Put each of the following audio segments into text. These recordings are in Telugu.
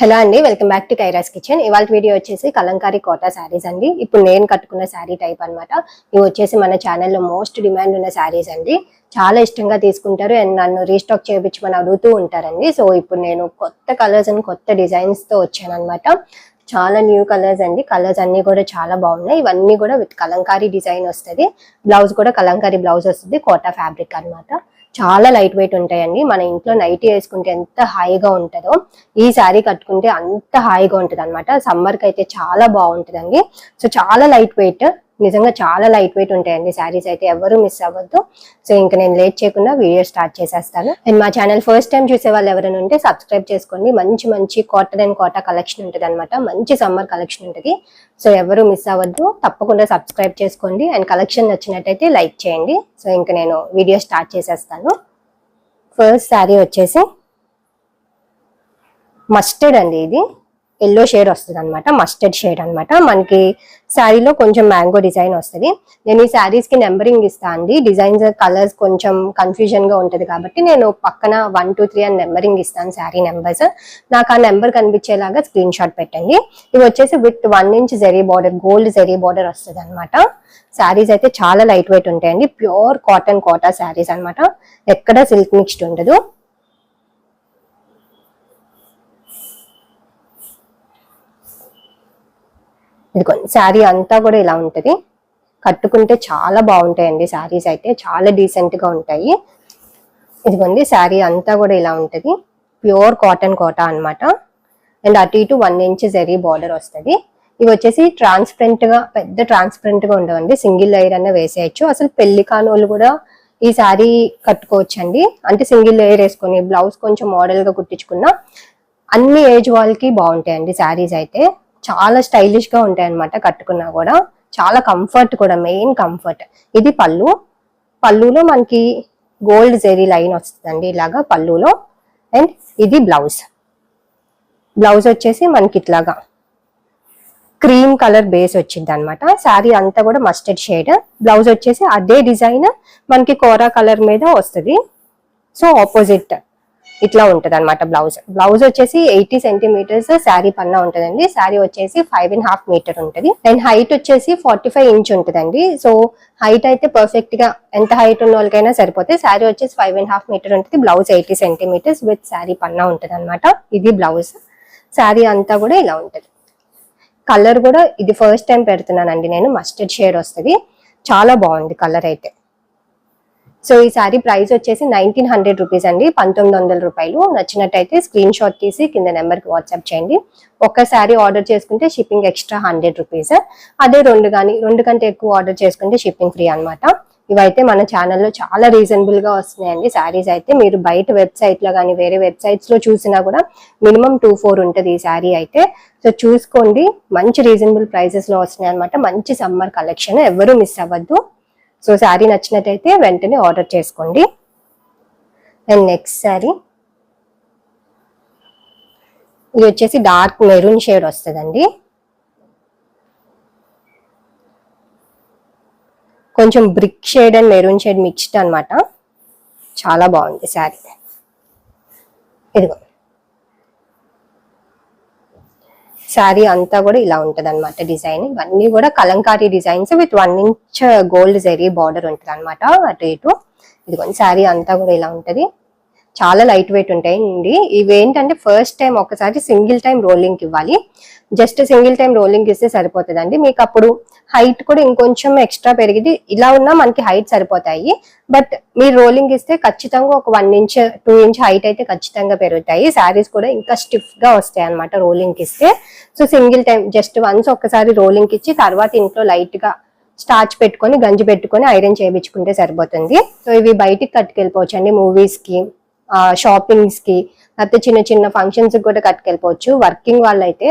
హలో అండి welcome back to Kaira's kitchen. ఇవాళ వీడియో వచ్చేసి కలంకారీ కోటా శారీస్ అండి. ఇప్పుడు నేను కట్టుకున్న శారీ టైప్ అనమాట ఇవి వచ్చేసి మన ఛానల్లో మోస్ట్ డిమాండ్ ఉన్న శారీస్ అండి. చాలా ఇష్టంగా తీసుకుంటారు అండ్ నన్ను రీస్టాక్ చేయించమని అడుగుతూ ఉంటారండి. సో ఇప్పుడు నేను కొత్త కలర్స్ అండ్ కొత్త డిజైన్స్తో వచ్చాను అనమాట చాలా న్యూ కలర్స్ అండి. కలర్స్ అన్ని కూడా చాలా బాగున్నాయి. ఇవన్నీ కూడా విత్ కలంకారీ డిజైన్ వస్తుంది. బ్లౌజ్ కూడా కలంకారీ బ్లౌజ్ వస్తుంది. కోటా ఫ్యాబ్రిక్ అన్నమాట. చాలా లైట్ వెయిట్ ఉంటాయండి. మన ఇంట్లో నైట్ వేసుకుంటే ఎంత హాయిగా ఉంటుందో ఈ శారీ కట్టుకుంటే అంత హాయిగా ఉంటుంది అనమాట సమ్మర్కి అయితే చాలా బాగుంటుందండి. సో చాలా లైట్ వెయిట్ నిజంగా చాలా లైట్ వెయిట్ ఉంటాయండి. శారీస్ అయితే ఎవరు మిస్ అవ్వద్దు. సో ఇంకా నేను లేట్ చేయకుండా వీడియో స్టార్ట్ చేసేస్తాను. అండ్ మా ఛానల్ ఫస్ట్ టైం చూసే వాళ్ళు ఎవరైనా ఉంటే సబ్స్క్రైబ్ చేసుకోండి. మంచి మంచి కాటన్ అండ్ కోటా కలెక్షన్ ఉంటుంది అనమాట మంచి సమ్మర్ కలెక్షన్ ఉంటుంది. సో ఎవరు మిస్ అవ్వద్దు. తప్పకుండా సబ్స్క్రైబ్ చేసుకోండి. అండ్ కలెక్షన్ నచ్చినట్టయితే లైక్ చేయండి. సో ఇంకా నేను వీడియో స్టార్ట్ చేసేస్తాను. ఫస్ట్ శారీ వచ్చేసి మస్టర్డ్ అండి ఇది. ఎల్లో షేడ్ వస్తుంది అనమాట మస్టర్డ్ షేడ్ అనమాట మనకి శారీలో కొంచెం మ్యాంగో డిజైన్ వస్తుంది. నేను ఈ శారీస్కి నెంబరింగ్ ఇస్తా అండి. డిజైన్స్ కలర్స్ కొంచెం కన్ఫ్యూజన్గా ఉంటది కాబట్టి నేను పక్కన వన్ టూ త్రీ అని నెంబరింగ్ ఇస్తాను శారీ నెంబర్స్ నాకు ఆ నెంబర్ కనిపించేలాగా స్క్రీన్ షాట్ పెట్టండి. ఇవి వచ్చేసి with one inch zari border gold zari border వస్తుంది అనమాట శారీస్ అయితే చాలా లైట్ వెయిట్ ఉంటాయండి. ప్యూర్ కాటన్ కోటా శారీస్ అన్నమాట. ఎక్కడ సిల్క్ మిక్స్డ్ ఉండదు. ఇదిగో శారీ అంతా కూడా ఇలా ఉంటుంది. కట్టుకుంటే చాలా బాగుంటాయండి శారీస్ అయితే. చాలా డీసెంట్గా ఉంటాయి. ఇదిగోండి శారీ అంతా కూడా ఇలా ఉంటుంది. ప్యూర్ కాటన్ కోటా అన్నమాట. అండ్ అటు ఇటు వన్ ఇంచ్ జరీ బార్డర్ వస్తుంది. ఇవి వచ్చేసి ట్రాన్స్పరెంట్గా పెద్ద ట్రాన్స్పరెంట్గా ఉండవండి. సింగిల్ లేయర్ అన్న వేసేయచ్చు. అసలు పెళ్ళి కానోళ్ళు కూడా ఈ శారీ కట్టుకోవచ్చండి. అంటే సింగిల్ లేయర్ వేసుకొని బ్లౌజ్ కొంచెం మోడల్గా కుట్టించుకున్న అన్ని ఏజ్ వాళ్ళకి బాగుంటాయండి శారీస్ అయితే. చాలా స్టైలిష్గా ఉంటాయి అనమాట కట్టుకున్నా కూడా. చాలా కంఫర్ట్ కూడా మెయిన్ కంఫర్ట్ ఇది పళ్ళు. పళ్ళులో మనకి గోల్డ్ జెరీ లైన్ వస్తుందండి ఇలాగా పళ్ళులో. అండ్ ఇది బ్లౌజ్ బ్లౌజ్ వచ్చేసి మనకి ఇట్లాగా క్రీమ్ కలర్ బేస్ వచ్చింది అనమాట శారీ అంతా కూడా మస్టర్డ్ షేడ్ బ్లౌజ్ వచ్చేసి అదే డిజైన్ మనకి కోరా కలర్ మీద వస్తుంది. సో ఆపోజిట్ ఇట్లా ఉంటది అనమాట బ్లౌజ్. బ్లౌజ్ వచ్చేసి ఎయిటీ సెంటీమీటర్స్ శారీ పన్నా ఉంటదండి. శారీ వచ్చేసి ఫైవ్ అండ్ హాఫ్ మీటర్ ఉంటది. అండ్ హైట్ వచ్చేసి ఫార్టీ ఫైవ్ ఇంచ్ ఉంటుందండి. సో హైట్ అయితే పర్ఫెక్ట్గా ఎంత హైట్ ఉన్న వాళ్ళకైనా సరిపోతే శారీ వచ్చేసి ఫైవ్ అండ్ హాఫ్ మీటర్ ఉంటుంది. Blouse eighty centimetres with sari పన్నా ఉంటది అనమాట ఇది బ్లౌజ్. శారీ అంతా కూడా ఇలా ఉంటది. కలర్ కూడా ఇది ఫస్ట్ టైం పెడుతున్నానండి నేను. మస్టర్డ్ షేడ్ వస్తుంది. చాలా బాగుంది కలర్ అయితే. సో ఈ శారీ ప్రైస్ వచ్చేసి నైన్టీన్ హండ్రెడ్ రూపీస్ అండి. పంతొమ్మిది వందల రూపాయలు. నచ్చినట్టయితే స్క్రీన్ షాట్ తీసి కింద నెంబర్కి వాట్సాప్ చేయండి. ఒక్క శారీ ఆర్డర్ చేసుకుంటే షిప్పింగ్ ఎక్స్ట్రా హండ్రెడ్ రూపీస్. అదే రెండు కానీ రెండు కంటే ఎక్కువ ఆర్డర్ చేసుకుంటే షిప్పింగ్ ఫ్రీ అనమాట ఇవైతే మన ఛానల్లో చాలా రీజనబుల్గా వస్తున్నాయండి శారీస్ అయితే. మీరు బయట వెబ్సైట్లో కానీ వేరే వెబ్సైట్స్లో చూసినా కూడా మినిమం టూ ఫోర్ ఉంటుంది ఈ శారీ అయితే. సో చూసుకోండి. మంచి రీజనబుల్ ప్రైసెస్లో వస్తున్నాయి అనమాట మంచి సమ్మర్ కలెక్షన్. ఎవరు మిస్ అవ్వద్దు. సో శారీ నచ్చినట్టయితే వెంటనే ఆర్డర్ చేసుకోండి. And next sari. ఇది వచ్చేసి డార్క్ మెరూన్ షేడ్ వస్తుందండి. కొంచెం brick shade and maroon shade mixed అన్నమాట. చాలా బాగుంది శారీ. ఇదిగో. శారీ అంతా కూడా ఇలా ఉంటది అనమాట డిజైన్. ఇవన్నీ కూడా Kalamkari designs with one inch gold zari border ఉంటది అనమాట అటు ఇటు ఇదిగోండి శారీ అంతా కూడా ఇలా ఉంటది. చాలా లైట్ వెయిట్ ఉంటాయండి. ఇవి ఏంటంటే ఫస్ట్ టైం ఒకసారి సింగిల్ టైం రోలింగ్ ఇవ్వాలి. జస్ట్ సింగిల్ టైం రోలింగ్ ఇస్తే సరిపోతుందండి. మీకు అప్పుడు హైట్ కూడా ఇంకొంచెం ఎక్స్ట్రా పెరిగింది ఇలా ఉన్నా మనకి హైట్ సరిపోతాయి. బట్ మీరు రోలింగ్ ఇస్తే ఖచ్చితంగా ఒక one inch two inch height అయితే ఖచ్చితంగా పెరుగుతాయి. శారీస్ కూడా ఇంకా స్టిఫ్గా వస్తాయి అనమాట రోలింగ్ ఇస్తే. So single time just once ఒక్కసారి రోలింగ్ ఇచ్చి తర్వాత ఇంట్లో లైట్గా స్టార్చ్ పెట్టుకొని గంజి పెట్టుకొని ఐరన్ చేయించుకుంటే సరిపోతుంది. సో ఇవి బయటికి కట్టుకెళ్ళిపోవచ్చు అండి మూవీస్కి. షాపింగ్స్కి లేకపోతే చిన్న చిన్న ఫంక్షన్స్ కూడా కట్టుకెళ్ళిపోవచ్చు. వర్కింగ్ వాళ్ళైతే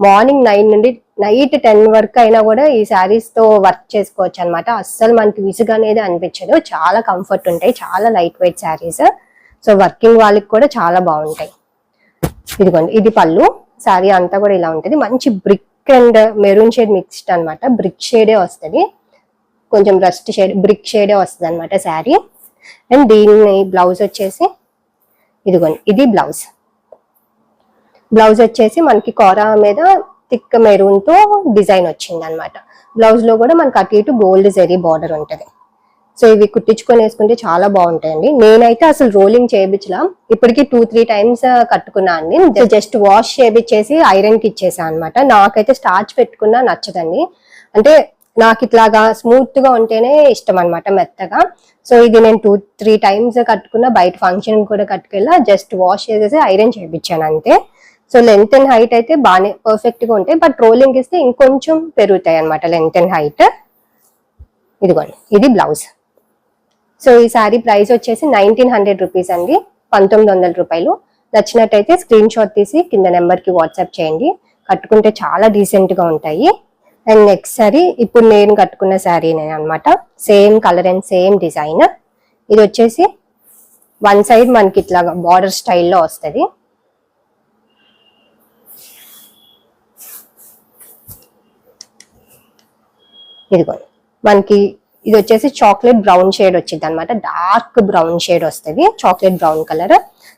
మార్నింగ్ నైన్ నుండి నైట్ టెన్ వరకు అయినా కూడా ఈ శారీస్తో వర్క్ చేసుకోవచ్చు అనమాట అస్సలు మనకి విసుగు అనేది అనిపించదు. చాలా కంఫర్ట్ ఉంటాయి. చాలా light weight saris so working వాళ్ళకి కూడా చాలా బాగుంటాయి. ఇదిగోండి ఇది పళ్ళు. శారీ అంతా కూడా ఇలా ఉంటుంది. మంచి brick and maroon shade mixed అనమాట బ్రిక్ షేడే వస్తుంది. కొంచెం రస్ట్ షేడ్ బ్రిక్ షేడే వస్తుంది అనమాట శారీ అండ్ దీని బ్లౌజ్ వచ్చేసి ఇదిగోండి ఇది బ్లౌజ్. బ్లౌజ్ వచ్చేసి మనకి కోరా మీద థిక్ మెరూన్తో డిజైన్ వచ్చింది అనమాట బ్లౌజ్లో కూడా మనకి అటు ఇటు గోల్డ్ జెరీ బార్డర్ ఉంటుంది. సో ఇవి కుట్టించుకొని వేసుకుంటే చాలా బాగుంటాయండి. నేనైతే అసలు రోలింగ్ చేయించలా. ఇప్పటికి టూ త్రీ టైమ్స్ కట్టుకున్నాను అండి. జస్ట్ వాష్ చేయించేసి ఐరన్కి ఇచ్చేసా అనమాట నాకైతే స్టార్చ్ పెట్టుకున్నా నచ్చదండి. అంటే నాకు ఇట్లాగా స్మూత్గా ఉంటేనే ఇష్టం అనమాట మెత్తగా. సో ఇది నేను టూ త్రీ టైమ్స్ కట్టుకున్న బయట ఫంక్షన్ కూడా కట్టుకెళ్ళా జస్ట్ వాష్ చేసేసి ఐరన్ చేయించాను అంతే. సో లెంత్ అండ్ హైట్ అయితే బాగానే పర్ఫెక్ట్గా ఉంటాయి బట్ రోలింగ్ ఇస్తే ఇంకొంచెం పెరుగుతాయి అనమాట లెంత్ అండ్ హైట్ ఇదిగోండి ఇది బ్లౌజ్ సో ఈ సారీ ప్రైస్ వచ్చేసి నైన్టీన్ హండ్రెడ్ రూపీస్ అండి పంతొమ్మిది వందల రూపాయలు. నచ్చినట్టయితే స్క్రీన్ షాట్ తీసి కింద నెంబర్కి వాట్సాప్ చేయండి. కట్టుకుంటే చాలా డీసెంట్గా ఉంటాయి. అండ్ నెక్స్ట్ సారీ ఇప్పుడు నేను కట్టుకున్న శారీ అనమాట same colour and same design ఇది వచ్చేసి వన్ సైడ్ మనకి ఇట్లా బార్డర్ స్టైల్లో వస్తుంది. ఇదిగో మనకి ఇది వచ్చేసి చాక్లెట్ బ్రౌన్ షేడ్ వచ్చింది అనమాట డార్క్ బ్రౌన్ షేడ్ వస్తుంది చాక్లెట్ బ్రౌన్ కలర్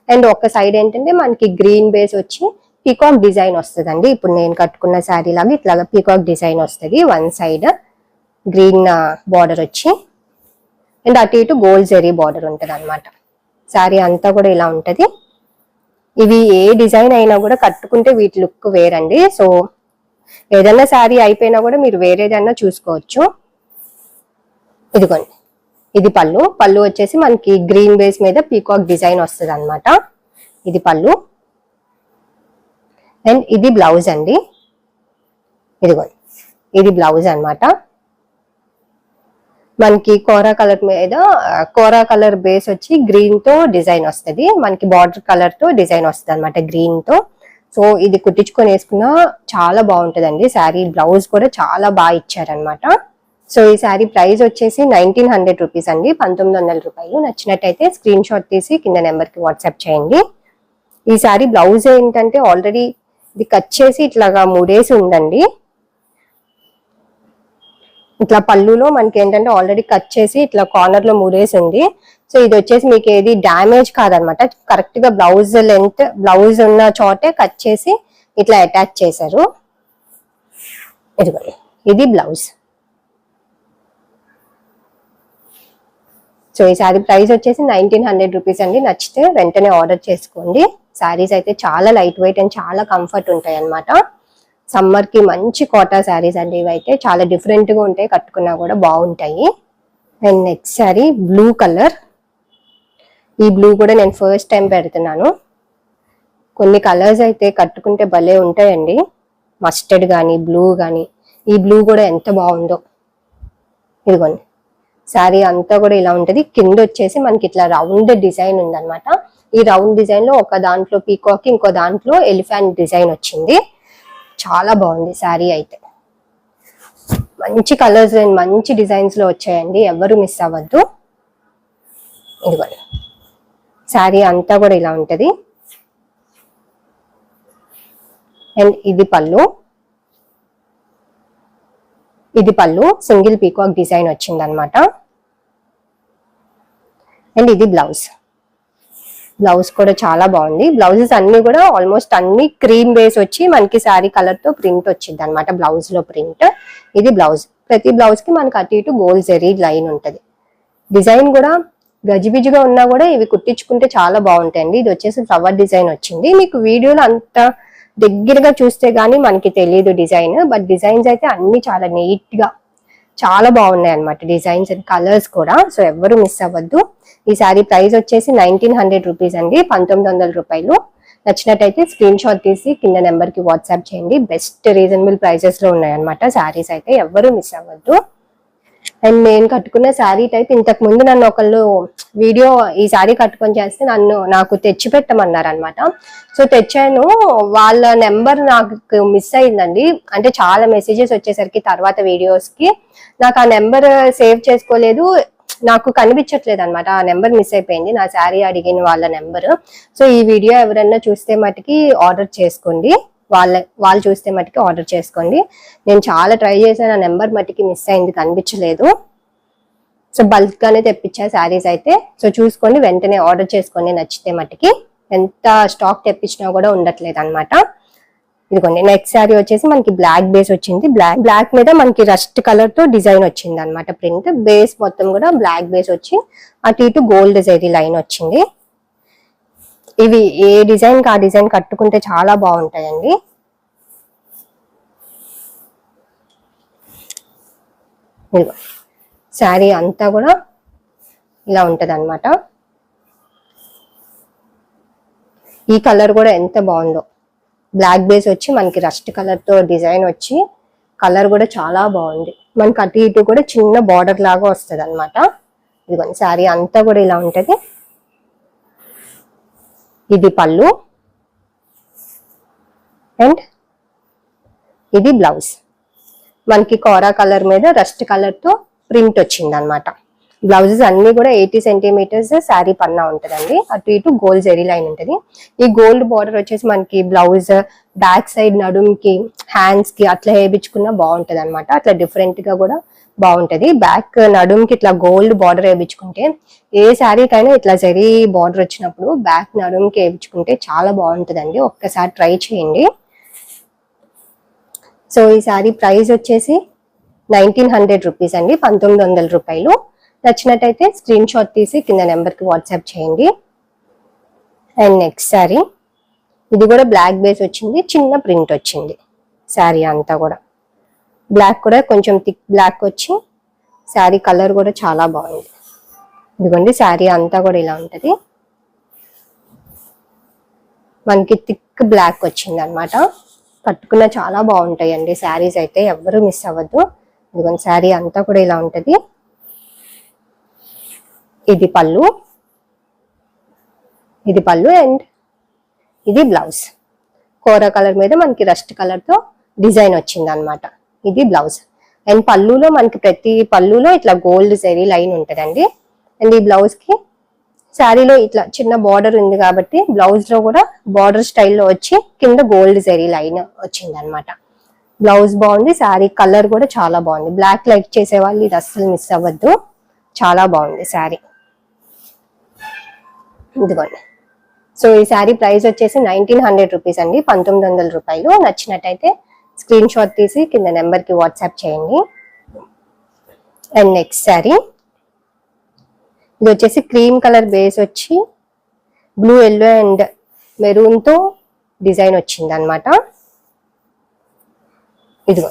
అండ్ ఒక సైడ్ ఏంటంటే మనకి గ్రీన్ బేస్ వచ్చి పీకాక్ డిజైన్ వస్తుందండి. ఇప్పుడు నేను కట్టుకున్న శారీ లాగా ఇట్లాగా పీకాక్ డిజైన్ వస్తుంది. వన్ సైడ్ గ్రీన్ బార్డర్ వచ్చి అండ్ అటు ఇటు గోల్డ్ జెరీ బార్డర్ ఉంటుంది అనమాట శారీ అంతా కూడా ఇలా ఉంటుంది. ఇవి ఏ డిజైన్ అయినా కూడా కట్టుకుంటే వీటి లుక్ వేరండి. సో ఏదన్నా శారీ అయిపోయినా కూడా మీరు వేరేదన్నా చూసుకోవచ్చు. ఇదిగోండి. ఇది పళ్ళు. పళ్ళు వచ్చేసి మనకి గ్రీన్ బేస్ మీద పీకాక్ డిజైన్ వస్తుంది ఇది పళ్ళు. అండ్ ఇది బ్లౌజ్ అండి. ఇదిగో ఇది బ్లౌజ్ అనమాట మనకి కోరా కలర్ మీద కోరా కలర్ బేస్ వచ్చి గ్రీన్తో డిజైన్ వస్తుంది. మనకి బార్డర్ కలర్తో డిజైన్ వస్తుంది అనమాట గ్రీన్తో. సో ఇది కుట్టించుకొని వేసుకున్నా చాలా బాగుంటుందండి. శారీ బ్లౌజ్ కూడా చాలా బాగా ఇచ్చారనమాట సో ఈ శారీ ప్రైస్ వచ్చేసి నైన్టీన్ హండ్రెడ్ రూపీస్ అండి. పంతొమ్మిది వందల రూపాయలు. నచ్చినట్టయితే స్క్రీన్ షాట్ తీసి కింద నెంబర్కి వాట్సాప్ చేయండి. ఈ శారీ బ్లౌజ్ ఏంటంటే ఆల్రెడీ ఇది కట్ చేసి ఇట్లాగా మూడేసి ఉందండి ఇట్లా పళ్ళులో మనకి ఏంటంటే ఆల్రెడీ కట్ చేసి ఇట్లా కార్నర్లో మూడేసి ఉంది. సో ఇది వచ్చేసి మీకు ఏది డ్యామేజ్ కాదనమాట. కరెక్ట్గా బ్లౌజ్ లెంత్ బ్లౌజ్ ఉన్న చోటే కట్ చేసి ఇట్లా అటాచ్ చేశారు. ఇదిగోండి. ఇది బ్లౌజ్ సో ఈ శారీ ప్రైస్ వచ్చేసి నైన్టీన్ హండ్రెడ్ రూపీస్ అండి. నచ్చితే వెంటనే ఆర్డర్ చేసుకోండి. శారీస్ అయితే చాలా లైట్ వెయిట్ అండ్ చాలా కంఫర్ట్ ఉంటాయి అనమాట సమ్మర్కి మంచి కోటా శారీస్ అండి ఇవైతే. చాలా డిఫరెంట్గా ఉంటాయి కట్టుకున్నా కూడా బాగుంటాయి. And next sari blue colour ఈ బ్లూ కూడా నేను ఫస్ట్ టైం పెడుతున్నాను. కొన్ని కలర్స్ అయితే కట్టుకుంటే భలే ఉంటాయండి. మస్టర్డ్ కానీ బ్లూ కానీ ఈ బ్లూ కూడా ఎంత బాగుందో. ఇదిగోండి. శారీ అంతా కూడా ఇలా ఉంటది. కింద వచ్చేసి మనకి ఇట్లా రౌండ్ డిజైన్ ఉందనమాట ఈ రౌండ్ డిజైన్లో ఒక దాంట్లో పీకాక్ ఇంకో దాంట్లో ఎలిఫెంట్ డిజైన్ వచ్చింది. చాలా బాగుంది శారీ అయితే. మంచి కలర్స్ అండ్ మంచి డిజైన్స్లో వచ్చాయండి. ఎవరు మిస్ అవ్వద్దు. ఇదిగోండి శారీ అంతా కూడా ఇలా ఉంటది. అండ్ ఇది పళ్ళు. ఇది పళ్ళు సింగిల్ పీకాక్ డిజైన్ వచ్చింది అనమాట అండ్ ఇది బ్లౌజ్. బ్లౌజ్ కూడా చాలా బాగుంది. బ్లౌజెస్ అన్ని కూడా ఆల్మోస్ట్ అన్ని క్రీమ్ బేస్ వచ్చి మనకి శారీ కలర్తో ప్రింట్ వచ్చింది అనమాట బ్లౌజ్లో ప్రింట్. ఇది బ్లౌజ్. ప్రతి బ్లౌజ్కి మనకి అటు ఇటు గోల్ జరీ లైన్ ఉంటది. డిజైన్ కూడా గజిబిజిగా ఉన్నా కూడా ఇవి కుట్టించుకుంటే చాలా బాగుంటాయండి. ఇది వచ్చేసి ఫ్లవర్ డిజైన్ వచ్చింది. మీకు వీడియోలో అంత దగ్గరగా చూస్తే గానీ మనకి తెలియదు డిజైన్ బట్ డిజైన్స్ అయితే అన్ని చాలా నీట్గా చాలా బాగున్నాయి అనమాట డిజైన్స్ అండ్ కలర్స్ కూడా. సో ఎవ్వరు మిస్ అవ్వద్దు. ఈ సారీ ప్రైస్ వచ్చేసి నైన్టీన్ హండ్రెడ్ రూపీస్ అండి పంతొమ్మిది వందల రూపాయలు. నచ్చినట్టయితే స్క్రీన్ షాట్ తీసి కింద నెంబర్కి వాట్సాప్ చేయండి. బెస్ట్ రీజనబుల్ ప్రైజెస్లో ఉన్నాయన్నమాట శారీస్ అయితే ఎవ్వరు మిస్ అవ్వద్దు. అండ్ నేను కట్టుకున్న శారీ టైప్ ఇంతకు ముందు నన్ను ఒకళ్ళు వీడియో ఈ శారీ కట్టుకొని చేస్తే నన్ను నాకు తెచ్చి పెట్టమన్నారు అనమాట సో తెచ్చాను. వాళ్ళ నెంబర్ నాకు మిస్ అయిందండి. అంటే చాలా మెసేజెస్ వచ్చేసరికి తర్వాత వీడియోస్కి నాకు ఆ నెంబర్ సేవ్ చేసుకోలేదు. నాకు కనిపించట్లేదు అనమాట ఆ నెంబర్ మిస్ అయిపోయింది. నా శారీ అడిగిన వాళ్ళ నెంబర్. సో ఈ వీడియో ఎవరన్నా చూస్తే మటుకి ఆర్డర్ చేసుకోండి. వాళ్ళ వాళ్ళు చూస్తే మట్టుకి ఆర్డర్ చేసుకోండి. నేను చాలా ట్రై చేశాను. ఆ నెంబర్ మట్టుకి మిస్ అయింది. కనిపించలేదు. సో బల్క్ గానే తెప్పించా శారీస్ అయితే. సో చూసుకోండి. వెంటనే ఆర్డర్ చేసుకోండి. నచ్చితే మట్టుకి. ఎంత స్టాక్ తెప్పించినా కూడా ఉండట్లేదు అనమాట ఇదిగోండి. నెక్స్ట్ శారీ వచ్చేసి మనకి బ్లాక్ బేస్ వచ్చింది. బ్లాక్ బ్లాక్ మీద మనకి రస్ట్ కలర్తో డిజైన్ వచ్చింది అనమాట ప్రింట్ బేస్ మొత్తం కూడా బ్లాక్ బేస్ వచ్చి అటు ఇటు గోల్డ్ జరీ లైన్ వచ్చింది. ఇవి ఏ డిజైన్కి ఆ డిజైన్ కట్టుకుంటే చాలా బాగుంటాయండి. ఇదిగో శారీ అంతా కూడా ఇలా ఉంటది అనమాట ఈ కలర్ కూడా ఎంత బాగుందో. బ్లాక్ బేస్ వచ్చి మనకి రస్ట్ కలర్తో డిజైన్ వచ్చి కలర్ కూడా చాలా బాగుంది. మనకి అటు ఇటు కూడా చిన్న బార్డర్ లాగా వస్తుంది అనమాట ఇదిగోండి శారీ అంతా కూడా ఇలా ఉంటుంది. ఇది పళ్ళు. అండ్ ఇది బ్లౌజ్ మనకి కోరా కలర్ మీద రస్ట్ కలర్తో ప్రింట్ వచ్చింది అనమాట బ్లౌజెస్ అన్ని కూడా ఎయిటీ సెంటీమీటర్స్ శారీ పన్నా ఉంటుందండి. అటు ఇటు గోల్డ్ జెరీ లైన్ ఉంటుంది. ఈ గోల్డ్ బార్డర్ వచ్చేసి మనకి బ్లౌజ్ బ్యాక్ సైడ్ నడుంకి హ్యాండ్స్కి అట్లా వేయించుకున్నా బాగుంటుంది అనమాట అట్లా డిఫరెంట్గా కూడా బాగుంటది. బ్యాక్ నడుముకి ఇట్లా గోల్డ్ బార్డర్ వేయించుకుంటే ఏ శారీకైనా ఇట్లా జరీ బార్డర్ వచ్చినప్పుడు బ్యాక్ నడుముకి వేయించుకుంటే చాలా బాగుంటుందండి. ఒక్కసారి ట్రై చేయండి. సో ఈ శారీ ప్రైస్ వచ్చేసి నైన్టీన్ హండ్రెడ్ రూపీస్ అండి. పంతొమ్మిది వందల రూపాయలు. నచ్చినట్టయితే స్క్రీన్ షాట్ తీసి కింద నెంబర్కి వాట్సాప్ చేయండి. అండ్ నెక్స్ట్ శారీ ఇది కూడా బ్లాక్ బేస్ వచ్చింది. చిన్న ప్రింట్ వచ్చింది. శారీ అంతా కూడా. బ్లాక్ కూడా కొంచెం థిక్ బ్లాక్ వచ్చి శారీ కలర్ కూడా చాలా బాగుంది. ఇదిగోండి శారీ అంతా కూడా ఇలా ఉంటుంది. మనకి థిక్ బ్లాక్ వచ్చింది అనమాట కట్టుకున్న చాలా బాగుంటాయండి. శారీస్ అయితే ఎవ్వరు మిస్ అవ్వద్దు. ఇదిగోండి శారీ అంతా కూడా ఇలా ఉంటుంది. ఇది పళ్ళు. ఇది పళ్ళు అండ్ ఇది బ్లౌజ్. కోర కలర్ మీద మనకి రస్ట్ కలర్తో డిజైన్ వచ్చింది అనమాట ఇది బ్లౌజ్. అండ్ పళ్ళులో మనకి ప్రతి పళ్ళులో ఇట్లా గోల్డ్ జరీ లైన్ ఉంటదండి. అండ్ ఈ బ్లౌజ్కి శారీలో ఇట్లా చిన్న బార్డర్ ఉంది కాబట్టి బ్లౌజ్లో కూడా బార్డర్ స్టైల్లో వచ్చి కింద గోల్డ్ జరీ లైన్ వచ్చింది అనమాట బ్లౌజ్ బాగుంది శారీ కలర్ కూడా చాలా బాగుంది. బ్లాక్ లైక్ చేసే వాళ్ళు ఇది అస్సలు మిస్ అవ్వద్దు. చాలా బాగుంది శారీ. ఇదిగోండి. సో ఈ శారీ ప్రైస్ వచ్చేసి నైన్టీన్ హండ్రెడ్ రూపీస్ అండి పంతొమ్మిది వందల రూపాయలు. నచ్చినట్టయితే స్క్రీన్ షాట్ తీసి కింద నెంబర్కి వాట్సాప్ చేయండి. And next sari. ఇది వచ్చేసి క్రీమ్ కలర్ బేస్ వచ్చి బ్లూ ఎల్లో అండ్ మెరూన్తో డిజైన్ వచ్చింది అనమాట ఇదిగో.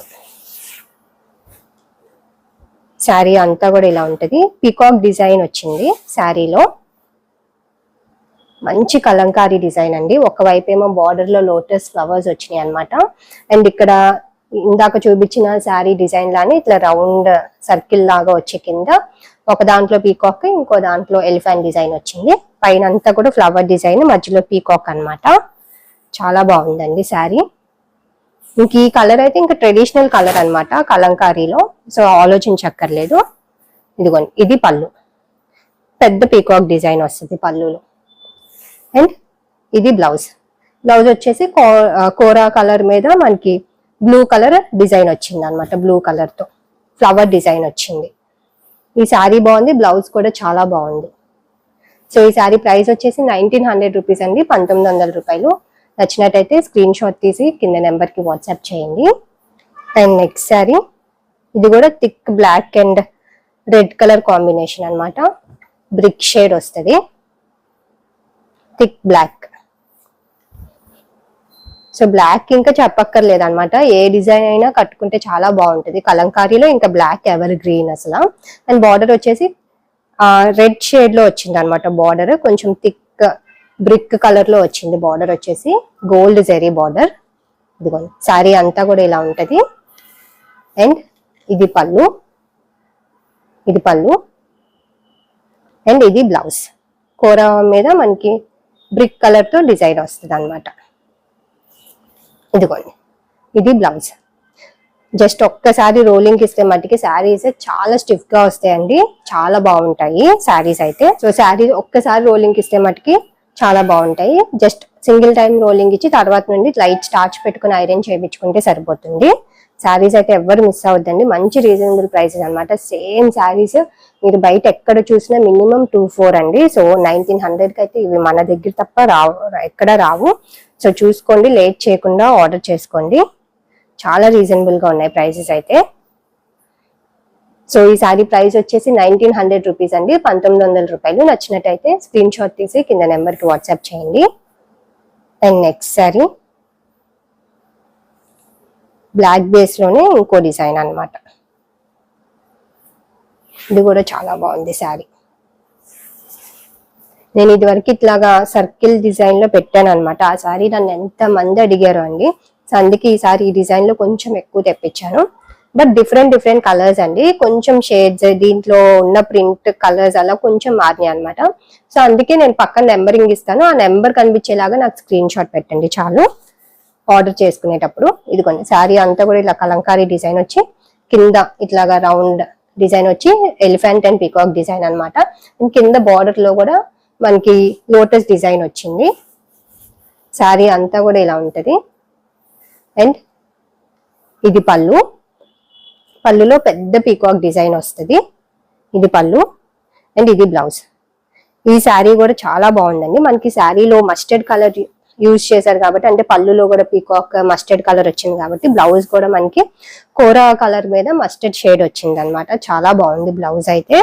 శారీ అంతా కూడా ఇలా ఉంటది. పీకాక్ డిజైన్ వచ్చింది శారీలో. మంచి కలంకారీ డిజైన్ అండి. ఒకవైపు ఏమో బార్డర్లో లోటస్ ఫ్లవర్స్ వచ్చినాయి అనమాట అండ్ ఇక్కడ ఇందాక చూపించిన శారీ డిజైన్ లానే ఇట్లా రౌండ్ సర్కిల్ లాగా వచ్చే కింద ఒక దాంట్లో పీకాక్ ఇంకో దాంట్లో ఎలిఫెంట్ డిజైన్ వచ్చింది. పైన అంతా కూడా ఫ్లవర్ డిజైన్ మధ్యలో పీకాక్ అనమాట చాలా బాగుందండి శారీ. ఇంక ఈ కలర్ అయితే ఇంకా ట్రెడిషనల్ కలర్ అనమాట కలంకారీలో. సో ఆలోచించక్కర్లేదు. ఇదిగోండి ఇది పళ్ళు. పెద్ద పీకాక్ డిజైన్ వస్తుంది పళ్ళులో. అండ్ ఇది బ్లౌజ్. బ్లౌజ్ వచ్చేసి కో- కోరా కలర్ మీద మనకి బ్లూ కలర్ డిజైన్ వచ్చింది అనమాట బ్లూ కలర్తో ఫ్లవర్ డిజైన్ వచ్చింది. ఈ శారీ బాగుంది బ్లౌజ్ కూడా చాలా బాగుంది. సో ఈ శారీ ప్రైస్ వచ్చేసి నైన్టీన్ హండ్రెడ్ రూపీస్ అండి పంతొమ్మిది వందల రూపాయలు. నచ్చినట్టయితే స్క్రీన్ షాట్ తీసి కింద నెంబర్కి వాట్సాప్ చేయండి. అండ్ నెక్స్ట్ శారీ ఇది కూడా thick black and red colour combination అనమాట బ్రిక్ షేడ్ వస్తుంది. Thick black. సో బ్లాక్ ఇంకా చెప్పక్కర్లేదు అనమాట ఏ డిజైన్ అయినా కట్టుకుంటే చాలా బాగుంటుంది. కలంకారీలో ఇంకా బ్లాక్ ఎవర్ గ్రీన్ అసలు. అండ్ బార్డర్ వచ్చేసి రెడ్ షేడ్లో వచ్చింది అనమాట బార్డర్. కొంచెం థిక్ బ్రిక్ కలర్లో వచ్చింది బార్డర్ వచ్చేసి. Gold zari border. ఇదిగోండి. శారీ అంతా కూడా ఇలా ఉంటుంది. అండ్ ఇది పళ్ళు. ఇది పళ్ళు. అండ్ ఇది బ్లౌజ్. కూర మీద మనకి బ్రిక్ కలర్తో డిజైన్ వస్తుంది అనమాట ఇదిగోండి. ఇది బ్లౌజ్. జస్ట్ ఒక్కసారి రోలింగ్ ఇస్తే మట్టికి శారీస్ చాలా స్టిఫ్గా వస్తాయండి. చాలా బాగుంటాయి శారీస్ అయితే. సో శారీ ఒక్కసారి రోలింగ్ ఇస్తే మట్టికి చాలా బాగుంటాయి. జస్ట్ సింగిల్ టైం రోలింగ్ ఇచ్చి తర్వాత నుండి లైట్ స్టార్చ్ పెట్టుకుని ఐరన్ చేయించుకుంటే సరిపోతుంది. శారీస్ అయితే ఎవరు మిస్ అవ్వద్దండి. మంచి రీజనబుల్ ప్రైసెస్ అనమాట సేమ్ శారీస్ మీరు బయట ఎక్కడ చూసినా మినిమం టూ ఫోర్ అండి. సో నైన్టీన్ హండ్రెడ్కి అయితే ఇవి మన దగ్గర తప్ప రావు ఎక్కడ రావు. సో చూసుకోండి లేట్ చేయకుండా ఆర్డర్ చేసుకోండి. చాలా రీజనబుల్గా ఉన్నాయి ప్రైసెస్ అయితే. సో ఈ సారీ ప్రైస్ వచ్చేసి నైన్టీన్ హండ్రెడ్ రూపీస్ అండి. పంతొమ్మిది వందల రూపాయలు. నచ్చినట్టయితే స్క్రీన్ షాట్ తీసి కింద నెంబర్కి వాట్సాప్ చేయండి. And next sari. బ్లాక్ బేస్లోనే ఇంకో డిజైన్ అన్నమాట. ఇది కూడా చాలా బాగుంది శారీ. నేను ఇదివరకు ఇట్లాగా సర్కిల్ డిజైన్లో పెట్టాను అనమాట ఆ శారీ నన్ను ఎంత మంది అడిగారు అండి. సో అందుకే ఈ సారీ ఈ డిజైన్లో కొంచెం ఎక్కువ తెప్పించాను. బట్ డిఫరెంట్ డిఫరెంట్ కలర్స్ అండి. కొంచెం షేడ్స్ దీంట్లో ఉన్న ప్రింట్ కలర్స్ అలా కొంచెం మారినాయి అనమాట సో అందుకే నేను పక్కన నెంబరింగ్ ఇస్తాను. ఆ నెంబర్ కనిపించేలాగా నాకు స్క్రీన్ షాట్ పెట్టండి చాలు. ఆర్డర్ చేసుకునేటప్పుడు. ఇదిగోండి శారీ అంతా కూడా ఇలా కలంకారీ డిజైన్ వచ్చి కింద ఇట్లాగా రౌండ్ డిజైన్ వచ్చి ఎలిఫెంట్ అండ్ పీకాక్ డిజైన్ అన్నమాట. కింద బార్డర్లో కూడా మనకి లోటస్ డిజైన్ వచ్చింది. శారీ అంతా కూడా ఇలా ఉంటది. అండ్ ఇది పళ్ళు. పళ్ళులో పెద్ద పీకాక్ డిజైన్ వస్తుంది. ఇది పళ్ళు. అండ్ ఇది బ్లౌజ్. ఈ శారీ కూడా చాలా బాగుందండి. మనకి శారీలో మస్టర్డ్ కలర్ యూజ్ చేశారు కాబట్టి అంటే పళ్ళులో కూడా పీకాక్ మస్టర్డ్ కలర్ వచ్చింది కాబట్టి బ్లౌజ్ కూడా మనకి కోరా కలర్ మీద మస్టర్డ్ షేడ్ వచ్చింది అనమాట చాలా బాగుంది బ్లౌజ్ అయితే.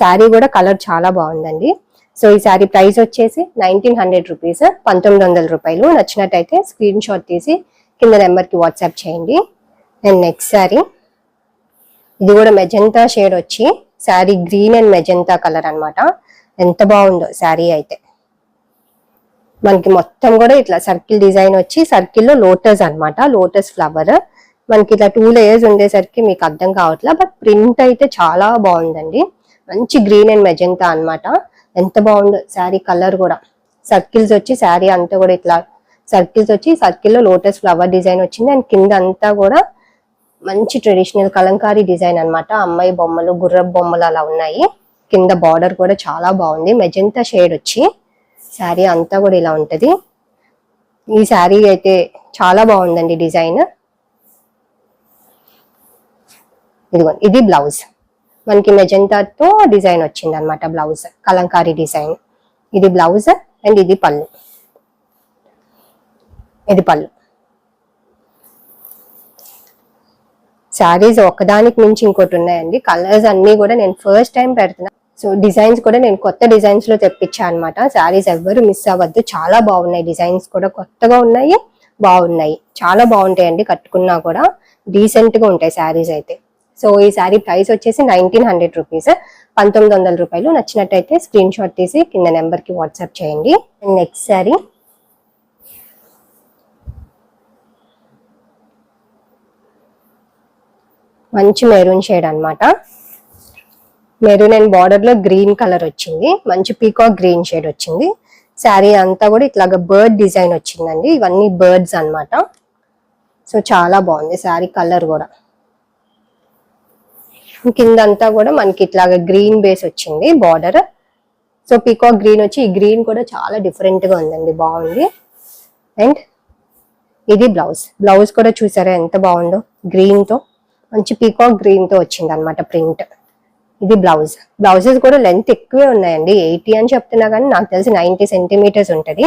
శారీ కూడా కలర్ చాలా బాగుందండి. సో ఈ శారీ ప్రైస్ వచ్చేసి నైన్టీన్ హండ్రెడ్ రూపీస్ పంతొమ్మిది వందల రూపాయలు. నచ్చినట్టయితే స్క్రీన్ షాట్ తీసి కింద నెంబర్కి వాట్సాప్ చేయండి. అండ్ నెక్స్ట్ శారీ ఇది కూడా మెజంతా షేడ్ వచ్చి sari green and magenta colour అనమాట ఎంత బాగుందో శారీ అయితే. మనకి మొత్తం కూడా ఇట్లా సర్కిల్ డిజైన్ వచ్చి సర్కిల్లో లోటస్ అనమాట లోటస్ ఫ్లవర్. మనకి ఇట్లా టూ లేయర్స్ ఉండేసరికి మీకు అర్థం కావట్లే బట్ ప్రింట్ అయితే చాలా బాగుందండి. మంచి గ్రీన్ అండ్ మెజంతా అన్నమాట. ఎంత బాగుందో శారీ కలర్ కూడా. సర్కిల్స్ వచ్చి శారీ అంతా కూడా ఇట్లా సర్కిల్స్ వచ్చి సర్కిల్లో లోటస్ ఫ్లవర్ డిజైన్ వచ్చింది. అండ్ కింద అంతా కూడా మంచి ట్రెడిషనల్ కలంకారీ డిజైన్ అన్నమాట. అమ్మాయి బొమ్మలు గుర్రపు బొమ్మలు అలా ఉన్నాయి. కింద బార్డర్ కూడా చాలా బాగుంది. మెజంతా షేడ్ వచ్చి. శారీ అంతా కూడా ఇలా ఉంటుంది. ఈ శారీ అయితే చాలా బాగుందండి డిజైన్. ఇదిగోండి ఇది బ్లౌజ్. మనకి మెజంతాతో డిజైన్ వచ్చింది అనమాట బ్లౌజ్ కలంకారీ డిజైన్. ఇది బ్లౌజ్ అండ్ ఇది పళ్ళు. ఇది పళ్ళు. శారీస్ ఒకదానికి మించి ఇంకోటి ఉన్నాయండి. కలర్స్ అన్నీ కూడా నేను ఫస్ట్ టైం పెడుతున్నా. సో డిజైన్స్ కూడా నేను కొత్త డిజైన్స్లో తెప్పించా అనమాట శారీస్ ఎవ్వరు మిస్ అవ్వద్దు. చాలా బాగున్నాయి డిజైన్స్ కూడా. కొత్తగా ఉన్నాయి బాగున్నాయి. చాలా బాగుంటాయండి కట్టుకున్నా కూడా. డీసెంట్గా ఉంటాయి శారీస్ అయితే. సో ఈ శారీ ప్రైస్ వచ్చేసి నైన్టీన్ హండ్రెడ్ రూపీస్ పంతొమ్మిది వందల రూపాయలు. నచ్చినట్టయితే స్క్రీన్ షాట్ తీసి కింద నెంబర్కి వాట్సాప్ చేయండి. నెక్స్ట్ శారీ మంచి మెరూన్ షేడ్ అనమాట మెరూన్ అండ్ బార్డర్లో గ్రీన్ కలర్ వచ్చింది. మంచి పీకాక్ గ్రీన్ షేడ్ వచ్చింది. శారీ అంతా కూడా ఇట్లాగా బర్డ్ డిజైన్ వచ్చిందండి. ఇవన్నీ బర్డ్స్ అన్నమాట. సో చాలా బాగుంది శారీ కలర్ కూడా. కిందంతా కూడా మనకి ఇట్లాగా గ్రీన్ బేస్ వచ్చింది బార్డర్ సో పీకాక్ గ్రీన్ వచ్చి ఈ గ్రీన్ కూడా చాలా డిఫరెంట్గా ఉందండి. బాగుంది. అండ్ ఇది బ్లౌజ్ బ్లౌజ్ కూడా చూసారా ఎంత బాగుందో? గ్రీన్తో. మంచి పీకాక్ గ్రీన్తో వచ్చింది అనమాట ప్రింట్ ఇది బ్లౌజ్. బ్లౌజెస్ కూడా లెంత్ ఎక్కువే ఉన్నాయండి. ఎయిటీ అని చెప్తున్నా కానీ నాకు తెలిసి నైన్టీ సెంటీమీటర్స్ ఉంటుంది.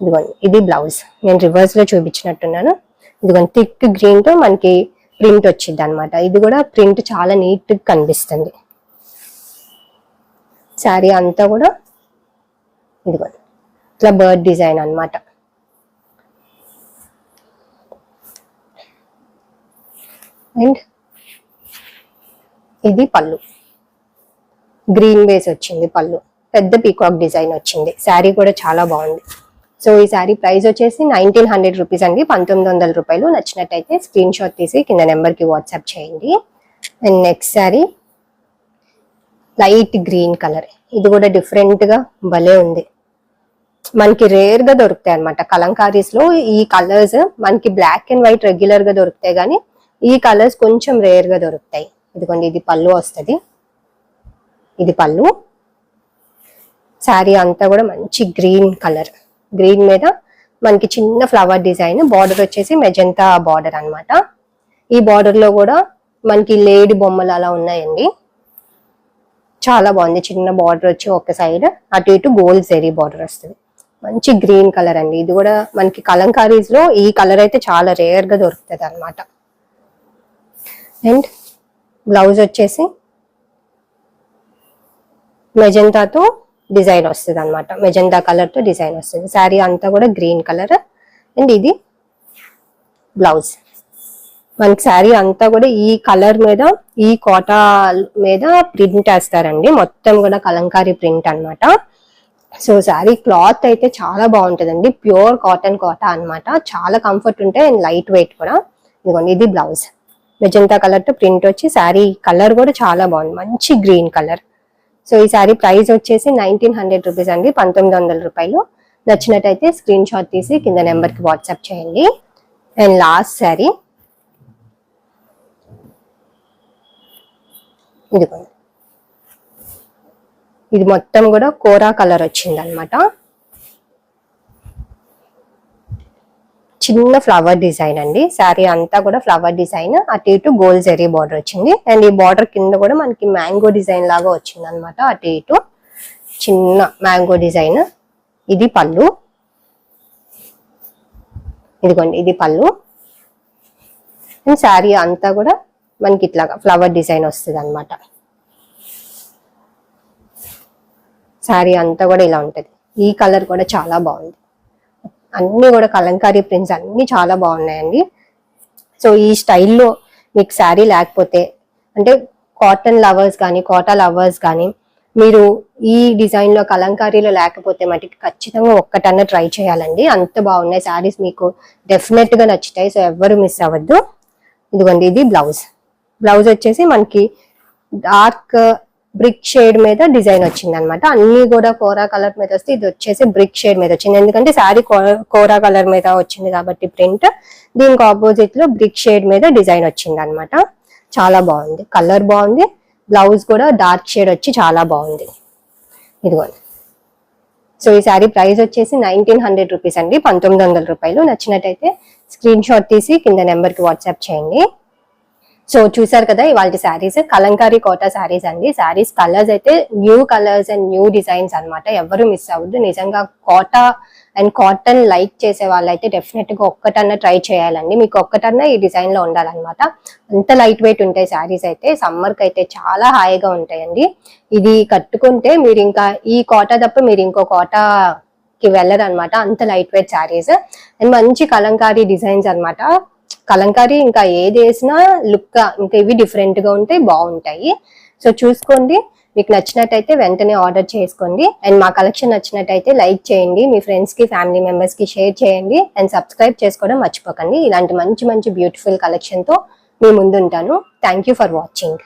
ఇదిగోండి ఇది బ్లౌజ్. నేను రివర్స్లో చూపించినట్టున్నాను. ఇదిగోండి థిక్ గ్రీన్తో మనకి ప్రింట్ వచ్చింది అనమాట ఇది కూడా ప్రింట్ చాలా నీట్ కనిపిస్తుంది. శారీ అంతా కూడా ఇదిగోండి ఇట్లా బర్డ్ డిజైన్ అన్నమాట. అండ్ ఇది పళ్ళు. గ్రీన్ బేస్ వచ్చింది పళ్ళు. పెద్ద పీకాక్ డిజైన్ వచ్చింది. శారీ కూడా చాలా బాగుంది. సో ఈ శారీ ప్రైస్ వచ్చేసి నైన్టీన్ హండ్రెడ్ రూపీస్ అండి. పంతొమ్మిది వందల రూపాయలు. నచ్చినట్టయితే స్క్రీన్ షాట్ తీసి కింద నెంబర్కి వాట్సాప్ చేయండి. And next sari light green colour ఇది కూడా డిఫరెంట్గా భలే ఉంది. మనకి రేర్గా దొరుకుతాయి అనమాట కలంకారీస్లో ఈ కలర్స్ మనకి బ్లాక్ అండ్ వైట్ రెగ్యులర్గా దొరుకుతాయి కానీ ఈ కలర్స్ కొంచెం రేర్గా దొరుకుతాయి. ఇదిగోండి ఇది పళ్ళు వస్తుంది. ఇది పళ్ళు. శారీ అంతా కూడా మంచి గ్రీన్ కలర్. గ్రీన్ మీద మనకి చిన్న ఫ్లవర్ డిజైన్ బార్డర్ వచ్చేసి మెజంతా బార్డర్ అనమాట ఈ బార్డర్లో కూడా మనకి లేడి బొమ్మలు అలా ఉన్నాయండి. చాలా బాగుంది చిన్న బార్డర్ వచ్చి ఒక సైడ్. అటు ఇటు గోల్డ్ జెరీ బార్డర్ వస్తుంది. మంచి గ్రీన్ కలర్ అండి. ఇది కూడా మనకి కలంకారీస్లో ఈ కలర్ అయితే చాలా రేర్గా దొరుకుతుంది అనమాట అండ్ బ్లౌజ్ వచ్చేసి మెజంతాతో డిజైన్ వస్తుంది అనమాట మెజంతా కలర్తో డిజైన్ వస్తుంది. శారీ అంతా కూడా గ్రీన్ కలర్. అండ్ ఇది బ్లౌజ్. మనకి శారీ అంతా కూడా ఈ కలర్ మీద ఈ కోటా మీద ప్రింట్ వేస్తారండి. మొత్తం కూడా కలంకారీ ప్రింట్ అన్నమాట. సో శారీ క్లాత్ అయితే చాలా బాగుంటుందండి. ప్యూర్ కాటన్ కోటా అన్నమాట. చాలా కంఫర్ట్ ఉంటాయి అండ్ లైట్ వెయిట్ కూడా. ఇదిగోండి ఇది బ్లౌజ్. మెజంతా కలర్తో ప్రింట్ వచ్చి శారీ కలర్ కూడా చాలా బాగుంది. మంచి గ్రీన్ కలర్. సో ఈ శారీ ప్రైస్ వచ్చేసి నైన్టీన్ హండ్రెడ్ రూపీస్ అండి. పంతొమ్మిది వందల రూపాయలు. నచ్చినట్టయితే స్క్రీన్ షాట్ తీసి కింద నెంబర్కి వాట్సాప్ చేయండి. And last sari. ఇదిగోండి. ఇది మొత్తం కూడా కోరా కలర్ వచ్చింది అనమాట చిన్న ఫ్లవర్ డిజైన్ అండి. శారీ అంతా కూడా ఫ్లవర్ డిజైన్ అటు ఇటు గోల్డ్ జరీ బార్డర్ వచ్చింది. అండ్ ఈ బార్డర్ కింద కూడా మనకి మ్యాంగో డిజైన్ లాగా వచ్చింది అనమాట అటు ఇటు చిన్న మ్యాంగో డిజైన్ ఇది పళ్ళు. ఇదిగోండి ఇది పళ్ళు. అండ్ శారీ అంతా కూడా మనకి ఇట్లాగా ఫ్లవర్ డిజైన్ వస్తుంది అనమాట శారీ అంతా కూడా ఇలా ఉంటుంది. ఈ కలర్ కూడా చాలా బాగుంది. అన్నీ కూడా కలంకారీ ప్రింట్స్ అన్ని చాలా బాగున్నాయండి. సో ఈ స్టైల్లో మీకు శారీ లేకపోతే అంటే కాటన్ లవర్స్ కానీ కోటా లవర్స్ కానీ మీరు ఈ డిజైన్లో కలంకారీలో లేకపోతే మటుకు ఖచ్చితంగా ఒక్కటన్నా ట్రై చేయాలండి. అంత బాగున్నాయి శారీస్ మీకు డెఫినెట్గా నచ్చుతాయి. సో ఎవ్వరు మిస్ అవ్వద్దు. ఇదిగోండి ఇది బ్లౌజ్ బ్లౌజ్ వచ్చేసి మనకి డార్క్ బ్రిక్ షేడ్ మీద డిజైన్ వచ్చింది అనమాట అన్ని కూడా కోరా కలర్ మీద వస్తే ఇది వచ్చేసి బ్రిక్ షేడ్ మీద వచ్చింది. ఎందుకంటే శారీ కోరా కలర్ మీద వచ్చింది కాబట్టి ప్రింట్. దీనికి ఆపోజిట్లో బ్రిక్ షేడ్ మీద డిజైన్ వచ్చింది అనమాట చాలా బాగుంది. కలర్ బాగుంది. బ్లౌజ్ కూడా డార్క్ షేడ్ వచ్చి చాలా బాగుంది. ఇదిగోండి. సో ఈ శారీ ప్రైస్ వచ్చేసి నైన్టీన్ హండ్రెడ్ రూపీస్ అండి. పంతొమ్మిది వందల రూపాయలు. నచ్చినట్టయితే స్క్రీన్ షాట్ తీసి కింద నెంబర్కి వాట్సాప్ చేయండి. సో చూసారు కదా ఇవాళ శారీస్ కలంకారీ కోటా శారీస్ అండి. శారీస్ కలర్స్ అయితే new colours and new designs అన్నమాట. ఎవరు మిస్ అవ్వద్దు. నిజంగా కోటా అండ్ కాటన్ లైక్ చేసే వాళ్ళైతే డెఫినెట్గా ఒక్కటన్నా ట్రై చేయాలండి. మీకు ఒక్కటన్నా ఈ డిజైన్లో ఉండాలన్నమాట. అంత లైట్ వెయిట్ ఉంటాయి శారీస్ అయితే. సమ్మర్కి అయితే చాలా హాయిగా ఉంటాయండి. ఇది కట్టుకుంటే మీరు ఇంకా ఈ కోటా తప్ప మీరు ఇంకో కోటా కి వెళ్ళరు అనమాట అంత లైట్ వెయిట్ శారీస్ అండ్ మంచి కలంకారీ డిజైన్స్ అన్నమాట. కలంకారీ ఇంకా ఏది వేసినా లుక్ ఇంకా ఇవి డిఫరెంట్గా ఉంటాయి బాగుంటాయి. సో చూసుకోండి. మీకు నచ్చినట్టయితే వెంటనే ఆర్డర్ చేసుకోండి. అండ్ మా కలెక్షన్ నచ్చినట్టయితే లైక్ చేయండి. మీ ఫ్రెండ్స్కి ఫ్యామిలీ మెంబర్స్కి షేర్ చేయండి. అండ్ సబ్స్క్రైబ్ చేసుకోవడం మర్చిపోకండి. ఇలాంటి మంచి మంచి బ్యూటిఫుల్ కలెక్షన్తో మీ ముందుంటాను. Thank you for watching